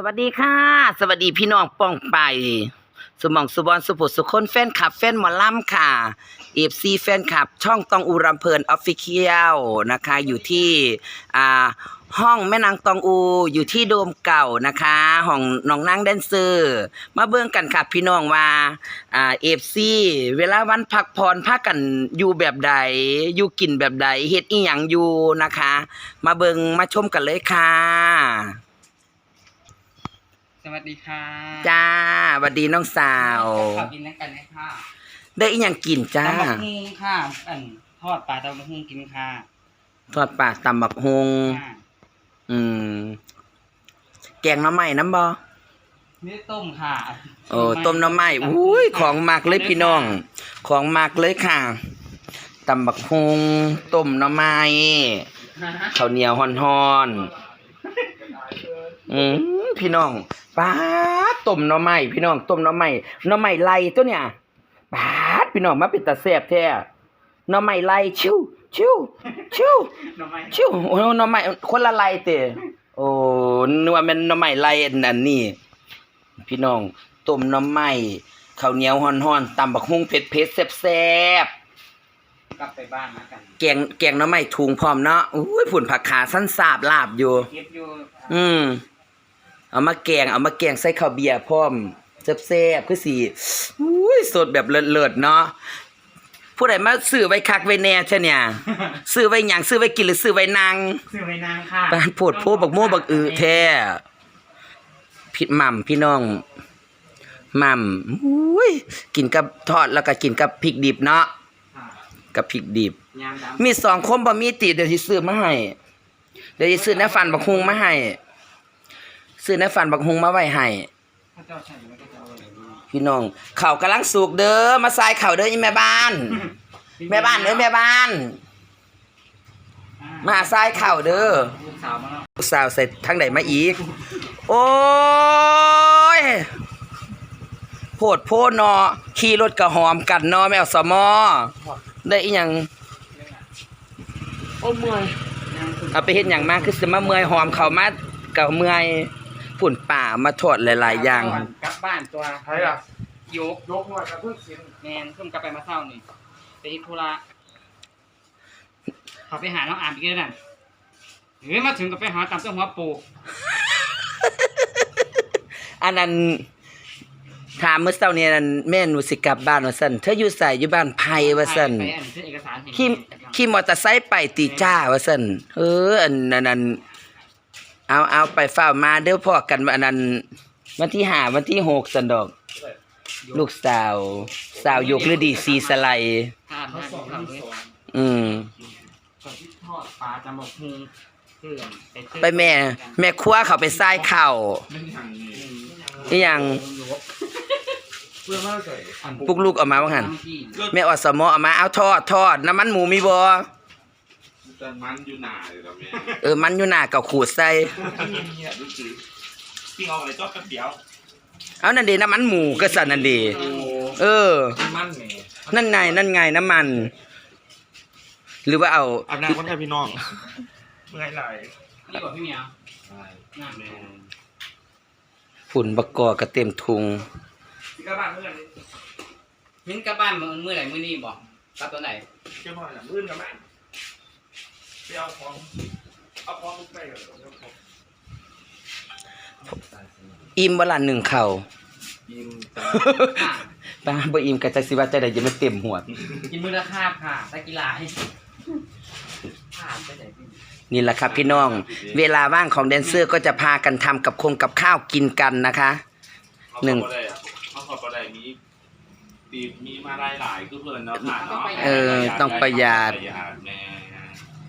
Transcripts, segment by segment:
สวัสดีค่ะ สวัสดีพี่น้องป้องไป สมองสุบอนสุผุสุคนแฟนคลับแฟนหมอลำค่ะเอฟซีแฟนคลับ ช่องตองอูรำเพลินออฟฟิเชียลนะคะ อยู่ที่อ่าห้องแม่นางตองอูอยู่ที่โดมเก่านะคะห้องน้องนางแดนเซอร์ มาเบิ่งกันค่ะพี่น้องว่าอ่าเอฟซีเวลาวันพักผ่อนพักกันอยู่แบบใด อยู่กินแบบใดเฮ็ดอีหยังอยู่นะคะ มาเบิ่งมาชมกันเลยค่ะ วัสดีค่ะจ้าสวัสดีน้องสาวขอกินแล้วกันนะคะได้อีหยังกินจ้าตำบักฮุงค่ะอันทอดปลาตำบักฮุงกินค่ะทอดปลาตำบักฮงค่ะอืม แกงหน้ำไม้น้ำบอนี่ต้มค่ะโอ้ต้มหน้ำไม้อุ้ยของมากเลยพี่น้อง ของมากเลยค่ะตำบักฮงต้มหน้ำไม้ข้าวเหนียวฮ้อนๆ อืมพี่น้องป้าดต้มหน้ำไม้พี่น้องต้มหน้ำไม้หน้ำไม้ไล่ตัวเนี่ยป้าดพี่น้องมาเป็นตาแซ่บแท้หน้ำไม้ไล่ชิวชิวชิวหน่อไม้ชิวโอ้หน่อไม้คนละไล่เตะโอ้นึกว่าแมันหน่อไม้ไล่อันนั้นนี่พี่น้องต้มหน่อไม้ข้าวเหนียวฮ้อนๆตำบักฮุ่งเผ็ดๆแซ่บกลับไปบ้านนะกันๆแกงแกงหน่อไม้ถุงพร้อมเนาะอุ้ยผุ่นผักขาสั้นสาบลาบอยู่เก็บอยู่อืม เอามาแกงเอามาแกงใส่ข้าวเบียร์พร้อมแซ่บๆคือสิอุ้ยสดแบบเลิศๆเนาะผู้ใดมาซื้อไว้คักไว้แน่ใช่เนี่ยซื้อไว้หยังซื้อไว้กินหรือซื้อไว้นางซื้อไว้นางค่ะบ้านโพดโพบักโม่บักอือแท้ผิดหม่ำพี่น้องหม่ำอุ้ยกินกับทอดแล้วก็กินกับพริกดิบเนาะค่ะกับพริกดิบยามดำมีสองคมบ่มีติเดี๋ยวสิซื้อมาให้เดี๋ยวสิซื้อน้ำฟันบักฮุงมาให้ ซื้อน้ำฟันบักฮุงมาไว้ให้พระเจ้าใช่ไหมพระเจ้าอะไรดีพี่น้องข้าวกำลังสุกเด้อมาใส่ข้าวเด้ออีแม่บ้าน แม่บ้านเด้อแม่บ้าน มาใส่ข้าวเด้อลูกสาวมาแล้วลูกสาวใส่ทั้งใดมาอีก โอ้ยโพดโพดนอขี่รถกระหอมกันนอแมวสมอได้อีหยังโอ้เมื่อยยามคุณเอาไปเฮ็ดหยังมาคือสิมาเมื่อยหอมเข้ามากับเมื่อย ฝุ่นป่ามาทอดหลาย ๆ อย่าง กลับบ้านตัวใครล่ะยกยกหน่อยกับเพิ่งเสียงแมนเพิ่งกลับไปมาเศร้านี่ไปเฮ็ดธุระเขาไปหาน้องอามอีกแล้วนั่นเฮ้ยมาถึงก็ไปหาตามเจ้าหัวปูอันนั้นถามเมื่อเช้านี้นั่นแม่หนูสิกลับบ้านว่าซั่นเธออยู่ไสอยู่บ้านไผว่าซั่นไปอันเป็นเอกสารเห็นขี่ขี่มอเตอร์ไซค์ไปตีจ้าว่าซั่นเอออันนั้นอัน เอาเอาไปเฝ้ามาเด้อพ่อกันวันนั้นวันที่ห้าวันที่หกสันดอก ลูกสาว สาวยกฤดีสีสไลด์ทานทานของเราเลยอืมก่อนที่ทอดปลาจะหมกฮุงเพื่อนเต้นไปแม่ แม่ครัวเขาไปใส่ข้าวมันอย่างนี้อีหยังเพื่อมาใส่ปลุกลูกออกมาว่าหั่นน้ำจิ้มแม่อสมอเอามาเอาทอดทอดน้ำมันหมูมีบ่ แต่มันอยู่หนาเลยละแม่เออมันอยู่หน้าเก่าขูดใส่เนี่ยดูสิปิ้งเอาอะไรก็กระเปียวเอานั่นดีน้ำมันหมูก็สั่นนั่นดีโอ้เออ มันแหม่นั่นไงนั่นไงน้ำมัน หรือว่าเอาอาบน้ำคนไทยพี่น้องเมื่อยไหลนี่บอกพี่เหมียวน้ำแม่ฝุ่นบกกอกระเต็มทุงที่กระบาดเมื่อไหร่มิ้นกลับบ้านมื้อมื้อไหนมื้อนี้บอกกลับตอนไหน เจ้าหน่อยละมื่นกับแม่ ไปเอาของเอาของไปก่อนเอาของอิ่มเวลาหนึ่งเข่าวยิมตาป้าบ่อิ่มกะจักสิว่าจะได้จะมาเต็มหัวกินมื้อละคาบค่ะตะกีฬาให้คาบไปไหนพี่นี่แหละครับพี่น้อง เวลาว่างของแดนเซอร์ก็จะพากันทำกับคงกับข้าวกินกันนะคะหนึ่งเขาขอประเดี๋ยวนี้ตีมีมาหลายหลายๆคือเพื่อนเนาะผ่านเนาะเออต้องประหยัดประหยัดแม่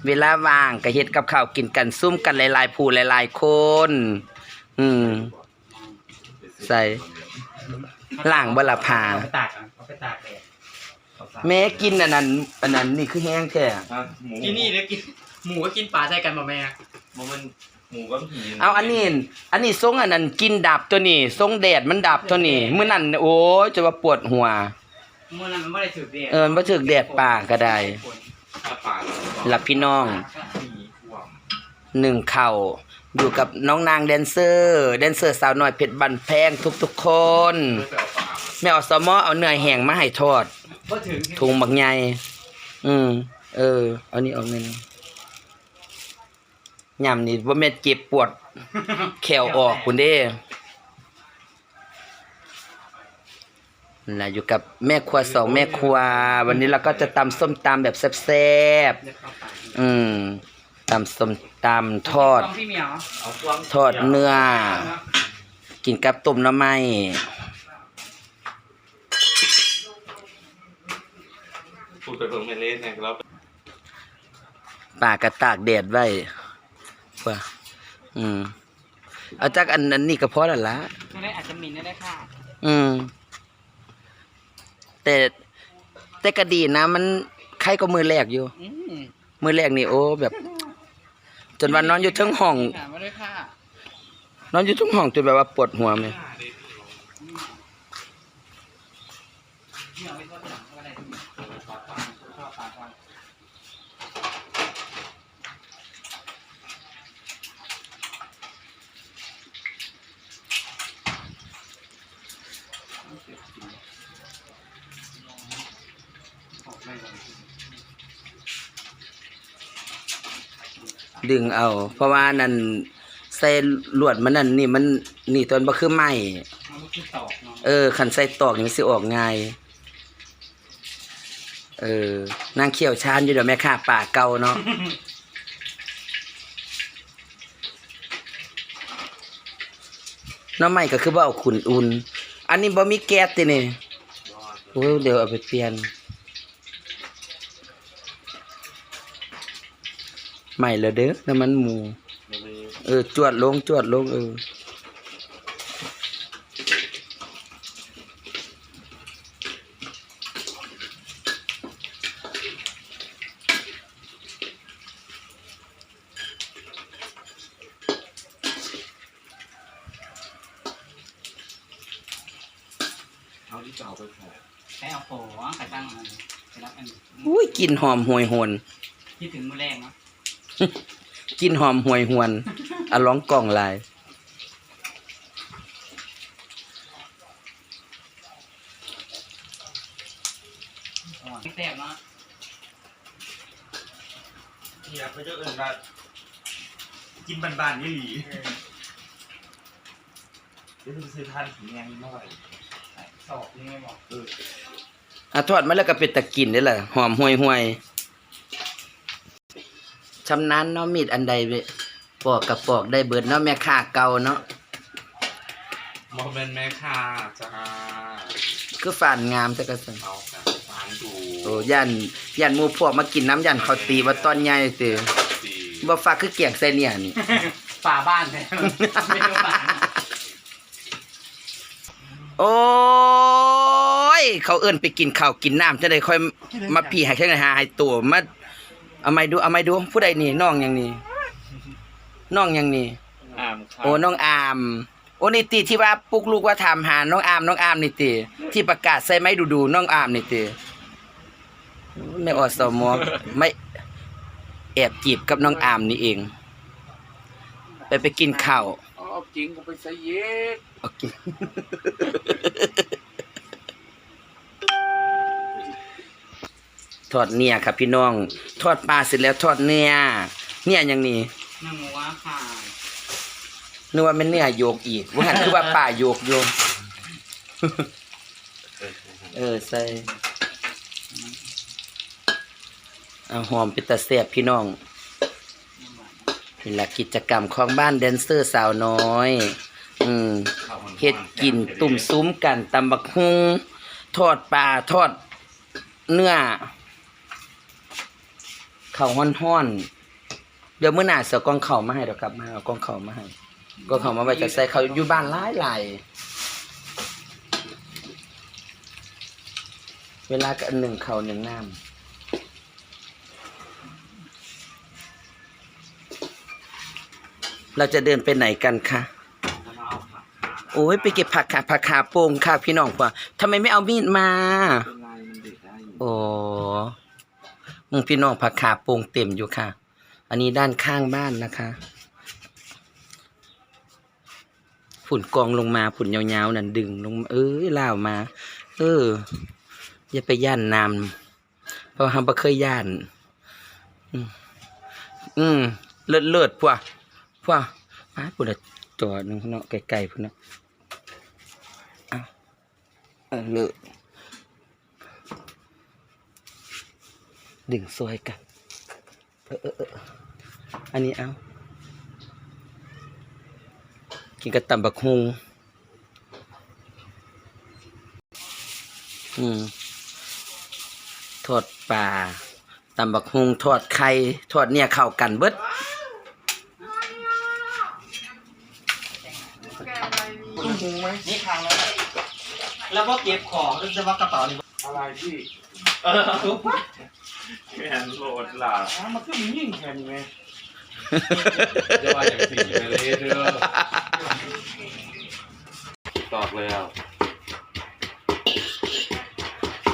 เวลาว่างก็เฮ็ดกับข้าวกินกันซุ่มกันหลายๆผู้หลายๆคน อืม ใส่ล่างบ่ละพาเอาไปตากอะเอาไปตากแดดแม่กินอันนั้นอันนั้นนี่คือแห้งแท้อะหมูกินนี่แล้วกินหมูก็กินปลาใช่กันบ่แม่มันมันหมูก็ผีเอาอันนี้อันนี้ทรงอันนั้นกินดับตัวนี้ทรงแดดมันดับตัวนี้มื้อนั้นโอ้ยจะว่าปวดหัวมื้อนั้นมันบ่ได้ถึกแดดเออมันบ่ถึกแดดปากก็ได้ปลาปลา หลับพี่น้องหนึ่งเข่าอยู่กับน้องนางแดนเซอร์ แดนเซอร์สาวน้อยเพชรบันแพงทุกๆคนเพื่อจะเอาปลาแม่อสมอเอาเนื้อแห้งมาให้ทอดถุงบักใหญ่อืม เออ เอานี่เอาเงินยำนี่ว่าแม่นเจ็บปวด แขวออกคุณเด้ นั่นล่ะอยู่กับแม่ครัวสองแม่ครัว วันนี้เราก็จะตำส้มตำแบบแซ่บเดี๋ยวเข้าไปๆอืมตำส้มตำทอดต้องพี่เหมียวเอาควงทอดเนื้อ กินกับต้มน้ำไม้พูดไปเพิ่งไม่เล่นไงแล้วปากกระตากแดดไว้ว่าอืม เอาจากอันนั้นนี่ก็พอแล้วละไม่ได้อาจจะหมินได้ค่ะ อืม แต่แต่ก็ดีนะ มันใครก็มือแรกอยู่ อืมมือแรกนี่โอ้แบบ จนวันนอนอยู่เทั้งห้องถามมาด้วยค่ะ นอนอยู่เทั้งห้องจนแบบว่าปวดหัวไหมเหมียวไม่ชอบหนังอะไรที่เหมียวชอบปลาชอบปลาก่อน ดึงเอา เพราะว่านั่นใส่ลวดมันนั่นนี่มันนี่ตอนบ่คือไม้มันคือตอกเนาะเออขันใส่ตอกนี่มันสิออกง่ายเออนางเขียวชานอยู่เดี๋ยวแม่ค้าป่าเก่าเนาะน้ำใหม่ก็คือว่าเอาขุนอุ่น อันนี้บ่มีแก๊สตินี่โอ้ยเดี๋ยวเอาไปเปลี่ยน ใหม่แล้วเด้อน้ำมันหมู เออ จวดลง จวดลง เออเอาที่เก่าไปขายใช้เอาโผล่ไข่ตั้งมันไปรับอันนี้อุ้ยกลินหอมห่วยหวนคิดถึงมือแรงเนาะ กลินหอมห่วยหวนอะร้องกล่องลายอ่อนไม่แซ่บเนาะเนี่ยเขาจะเอื่นว่ากินบานๆนี่หลีเดี๋ยวจะซื้อทานผีแงงหน่อยสอบนี่ไม่บอกเอออะทอดมาแล้วก็เป็นตะกินได้ล่ะหอมห่วยห่วย ชำนาญเนาะมีดอันใดเว้ยปอกกับปอกได้เบิดเนาะแม่ค้าเก่าเนาะมอเป็นแม่ค่ะจ้าคือฝานงามจักกะสันเอาแบบฟานดูโอ้ยันยันหมู่พวกมากินน้ำยันเขาตีว่าตอนใหญ่ติสีบ่ฟักคือเกียงใส่เนี่ยนี่ ฝาบ้านแท้ไม่ใช่ฝาโอ้ย เขาเอิ้นไปกินข้าวกินน้ำจะได้ค่อยมาพี่ให้แค่ไหนหาให้ตัวมา เอาไม้ดูเอาไม้ดูผู้ใดนี่น้องหยังนี่น้องหยังนี่อามค่ะโอ้น้องอามโอ้นี่ติที่ว่าปลุกลูกว่าถามหาน้องอามน้องอามนี่ติที่ประกาศใส่ไม้ดูดูๆน้องอามนี่ติไม่อสมไม่แอบจีบกับน้องอามนี่เอง ไปไปกินข้าวอ๋อจริงกูไปใส่เย็ดโอเค ทอดเนี่ยครับพี่น้อง ทอดปลาเสร็จแล้วทอดเนื้อเนี่ยอย่างนี้หนึ่งหัวค่ะนึกว่ามันเนื้อโยกอีกว่าหันคือว่าป่าโยกโยกเออใส่เอาหอมเป็นตะเสียบพี่น้องนี่แหละกิจกรรมของบ้านแดนเซอร์สาวน้อย อืมเฮ็ดกินตุ่มซุ้มกันตำบักฮุงทอดปลาทอดเนื้อ ข้าวห้อนๆเดี๋ยวเมื้อหน้าเสียกองเข้ามาให้เดี๋ยวกลับมาเอากองเข้ามาให้กองเข้ามาไว้จะใส่ข้าอยู่บ้านหลายหลายเวลากันหนึ่งเข้าหนึ่งน้ำเราจะเดินไปไหนกันคะโอ้ยไปเก็บผักค่ะผักขาโป่งค่ะพี่น้องป่ะทำไมไม่เอามีดมา โอ้ พี่น้องผักขาโป่งเต็มอยู่ค่ะ อันนี้ด้านข้างบ้านนะคะฝุ่นกองลงมาฝุ่นยาวๆนั่นดึงลงเอ้ยล่าวมา เออ อย่าไปย่านน้ำเพราะเราบ่เคยย่านอืมอืมเลิศเลิศพวกพวกมาปุ่นละจอหนึงเนาะไกลๆพุ่นเนาะอาเออเลิศ ดึงซอยกันเออเออเอออันนี้เอา กินกับตำบักฮุงอืมทอดปลาตำบักฮุงทอดไข่ทอดเนี่ยเข้ากันเบิดคุณมุงไหมนี่ครั้งแล้วแล้วก็เก็บของแล้วจะว่ากระเป๋านี่อะไรพี่เออทุก แขนโหลดล่ะอ้าวมันก็มียิ่งแขนไงจะว่าอย่างสี่ไปเลยเด้อตอบแล้ว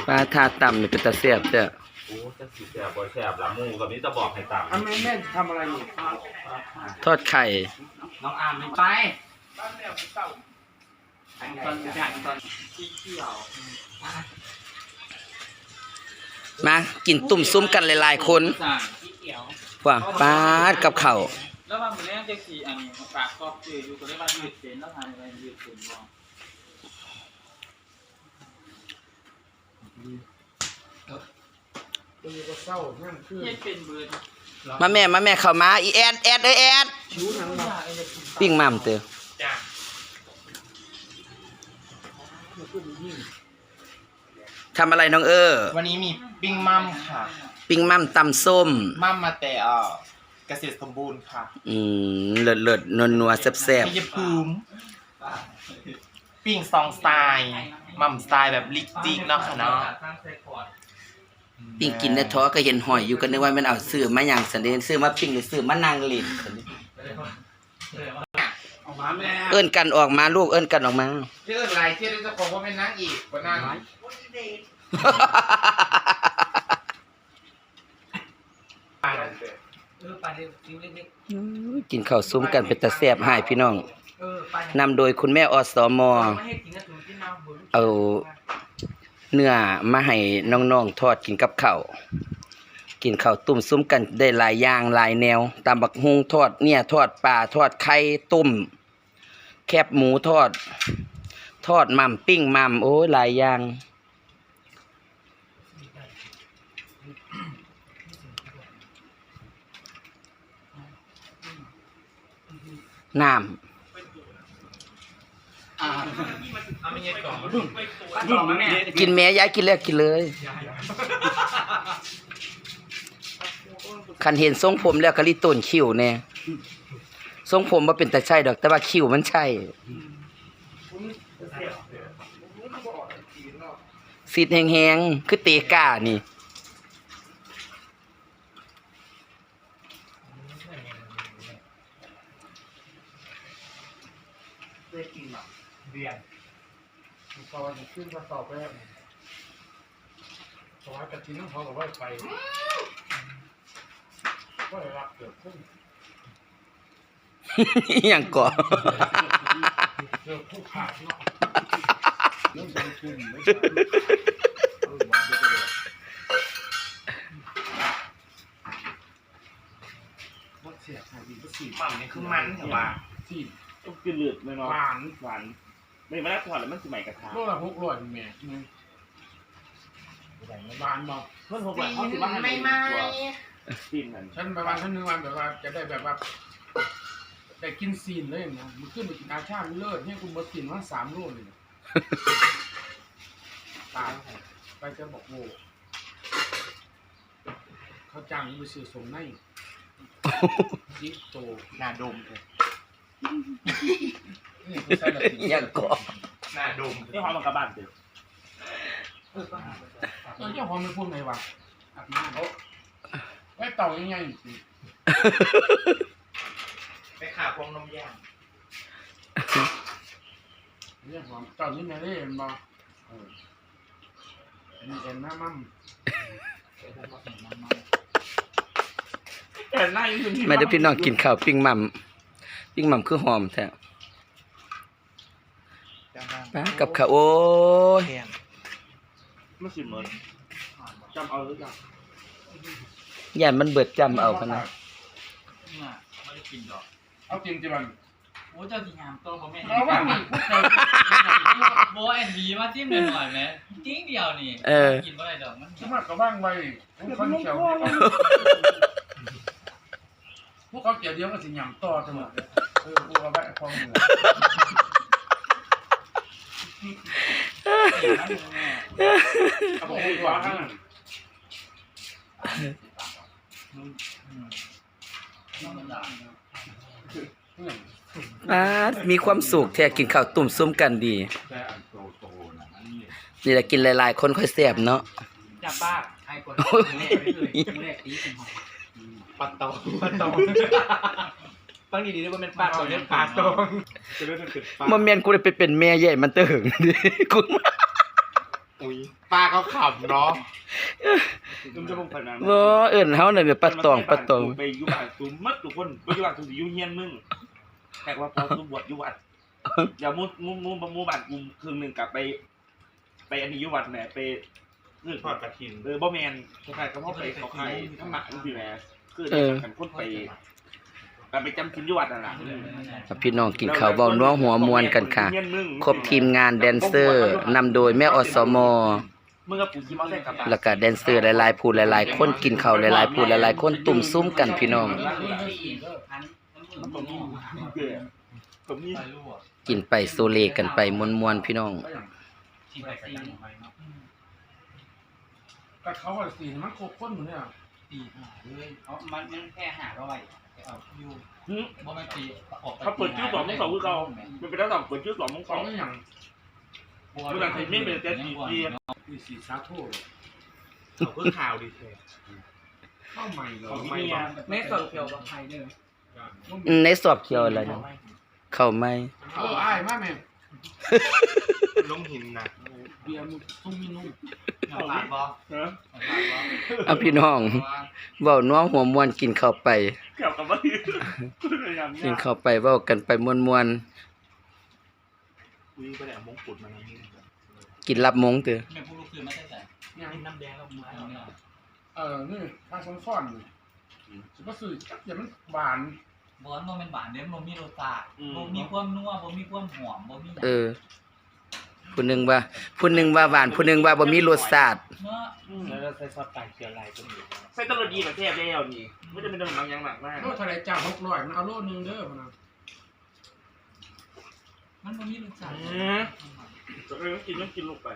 ปลาทาตำนี่เป็นตาเสียบเจ้ะโอ้จะสิแสบบ่แสบละมูกับนี้จะบอกให้ต่ำอันแม่แม่ทำอะไรอยู่ทอดไข่ น้องอามไม่ไปตอนอย่างตอนที่เที่ยว มากินตุ่มซุ้มกันหลายๆคนว่าปาดกับเข้าแล้วว่ามือแรกจะขี่อันนี้มาฝากอบครัวอยู่ก็ได้ว่ายืดเส้นแล้วทำอะไรยืดเส้นบ้างมาแม่มาแม่เข้ามาอีแอดแอดเอ้ยแอดปิ้งมั่มเตอ ทำอะไรน้องเออ วันนี้มีปิ้งมั่มค่ะ ปิ้งมัมตำส้ม มั่มมาแต่เอ่อเกษตรสมบูรณ์ค่ะอืมเลิศเลิศนัวนัวๆแซ่บแซ่บพิยภูมิปิ้งซองสไตล์มั่มสไตล์แบบลิกจิกเนาะค่ะเนาะปิ้งกินในท้อก็เห็นหอยอยู่ก็นึกว่ามันเอาซื้อมาอย่างสันเดนซื้อมาปิ้งหรือซื้อมานั่งเล่นซั่นเดะออก มาแม่เอิ้นกันออกมาลูกเอิ้นกันออกมาเรื่องอะไรที่เจ้าของว่าเป็นนางอีกวันนั้นเออไปเร็วคิ้วเล็กกินข้าวซุ้มกันเป็นตาแซ่บให้พี่น้องๆเออไปนำโดยคุณแม่อสมไม่ให้กินกระถุงที่น้ำบุญเอาเนื้อมาให้น้องๆทอดกินกับข้าวกินข้าวตุ่มซุ้มกันได้หลายอย่างหลายแนวตามบักฮุงทอดเนี่ยทอดปลาทอดไข่ตุ่ม แคบหมูทอด ทอดมัมปิ้งมัมโอ้ยหลายอย่าง น้เอาไม่เย็นก่อนป้าต่อมาแม่ำกินแม่ยายกินแล้วกินเลย คันเห็นทรงผมแล้วก็รีต้นคิ้วแน่ ทรงผมว่าเป็นแต่ใช่ดอก แต่ว่าคิ้วมันใช่สิทธิ์แหงๆคือเตก้านี่ได้กินหรอเรียนตอนขึ้นมาสอบไปแล้วสอยกระทิ้งเขาบอกว่าไปก็ได้รับเกิดขึ้น อย่างก่อเกิดผู้ขาดเนาะเรื่องเป็นทุนไม่ใช่เออมาเดี๋ยวไปเลยวัดเสียหายดีก็สี่มั่มนี่คือมันเหรอวะสี่ต้องกินเลือดเลยเนาะหวานหวานไม่มาแล้วถอดแล้วมันสิใหม่กระทะโลละหกร้อยแม่นี่แบ่งในบ้านเนาะเพิ่นหกบาทเขาสิว่าให้ไม่ไม่กินนั่นฉันไปวันฉันนึงวันแบบว่าจะได้แบบว่า ได้กินซีนเลยนะมันขึ้นไปกินอาชาติเลิศเนี่ยคุณมากินว่าสามโลเลยนะตายไปจะบอกโว้เขาจ้างไปซื้อส่งในยิกโตหน้าดมเลยนี่คือใส่ละอหย่างก่อหน้าดมนี่หอมมันกระบาดเด้อเออเจ้าของไม่พูดไงวะอาบน้ำเขาไว้เต่ายังไงสิไปขา พวงนมย่างเรื่องของเต่านี่ไม่ได้เห็นบ่เออมีเอ็นหน้ามั่มแต่หน้ายังอยู่ที่มาเดี๋ยวพี่น้องกินข้าวปิ้งมัมปิ้งมัมคือหอมแท้ป้ากับข้าวโอ้ยไม่สิเหมือนจำเอาหรือยังย่านมันเบิดจำเอาพะนะน่ะไม่ได้กินดอก เอาจริงจิบันโอ้เจ้าสิงามตัวผมแม่เอาว่ามีพูดเจ้าโบแอนดีมาจิ้มหน่อยๆไหมจริงเดียวนี่เออ กินบ่ได้ดอกมันสมัครกับบ้างไว้พวกเขาเขียวพวกเขาเกี่ยวเดียวก็สิหยำต่อจังหวะเออพวกเขาแวะพองมือเอาบอกให้กว่าป้ามี ความสุขแท้กินข้าวตุ่มซุ่มกันดี แต่อันโตโตๆนะนี่นี่แหละกินหลายๆ คนค่อยแซ่บเนาะ จับป้าใครกดแรกไปเลยแรกตีเป็นหอปัดตองปัดตองฟังดีๆด้วยว่าเป็นปากตองเรียกปากตองจะเรียกเป็นปากบ่แม่นกูได้ไปเป็นแม่ใหญ่มันเติงดิกูอุ้ยปากเขาขำเนาะจุ่มจะมุ่งขนาดบ่เอิ้นเฮาน่ะแบบปลาตองปลาตอง ไปอยู่บ้านซุมมัดทุกคนไปอยู่บ้านซุมอยู่เฮียนมึง แต่ว่าพอซุมบวชอยู่วัดอย่ามูมูมูมูบ้านกูครึ่งหนึงกลับไป ไปอันนี้อยู่วัดแหมไปคือทอดกระถินเออบ่แมนคล้ายๆก็เพราะไปเขาขายธรรมะนี่สิแหมคือได้กันคนไปกันไปจำชินอยู่วัดนั่นล่ะครับพี่น้องกินข้าวเว้านัวหัวมวนกันค่ะ ครบทีมงานแดนเซอร์นำโดยแม่อสมมึงกับปู่ขี่มอเตอร์ไซค์กลับบ้าน แล้วก็แดนเซอร์หลายๆผู้หลายๆคนกินข้าวหลายๆผู้หลายๆคนตุ่มซุ่มกันพี่น้องผ มนี่เกลือผมนี่ใส่ลูกอะกินไปโซเลกันไปมวนๆพี่น้อง ที่ไปซีนไปเนาะก็เขาว่าสีมันโคตรข้นเหมือนเนี่ยตีหาเลยเขามันยังแค่หาร้อยเอาอยู่หึบ่แม่นตีออกไปเขาเปิดชื่อสองมึงสองคือเขามันเป็นแล้วสองเปิดชื่อสองมึงสสอองงอย่างมึงหลังไทยไม่เป็นแต่สีเดียมีสีชาโต้เขาเพิ่งข่าวดีแท้เข้าใหม่เลยของเมียแม่สดเขียวกับใครเนี่ยอืม ในสอบเขียวอะไรนะเข้าไหมเอออ้ายมากแม่ลงหินนะเบียร์มุตุ้มมินุ่มเอาปากบ่เออเอาปากบ่เอาพี่น้องเว้านัวหัวมวนกินข้าวไปเกี่ยวกับว่าพยายามกินเนี่ยข้าวไปเว้ากันไปมวนคุยไปแหละมงกุฎมาแล้วนี่ๆกินรับมงเด้อแม่พูดลูกคือไม่ได้แต่เนี่ยน้ำแดงเราไม้เอาเนี่ยเออนี่ทางซ้อนซ้อนนี่ สุภาพสื่อจักอย่ามันหวาน บอนมันเป็นหวานเด้มันมีรสชาติบ่มีความนัวบ่มีความหอมบ่มีหยังเออผู้หนึงว่าผู้หนึงว่าหวานผู้หนึงว่าบ่มีรสชาติเนาะแล้วเราใส่ซอสไก่เคียวลายก็มีใส่ตลอดดีแบบแทบแล้วนี่ไม่จะเป็นตลอดบางอย่างหนักมากโลทะเลจ่าหกร้อยมันเอาโลนึงเด้อพนะมันบ่มีรสชาติอืมเออกินต้องกินลงไป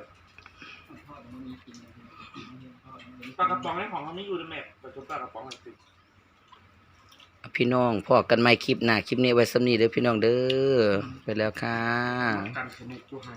ปลากระป๋องให้ของเขาไม่อยู่ในแมปแต่ชุบปลากระป๋องมันติด พี่น้องพอกันไม่คลิปหน้าคลิปนี้ไว้สำนีเด้อพี่น้องเด้อไปแล้วค่ะกันสนุกจุให้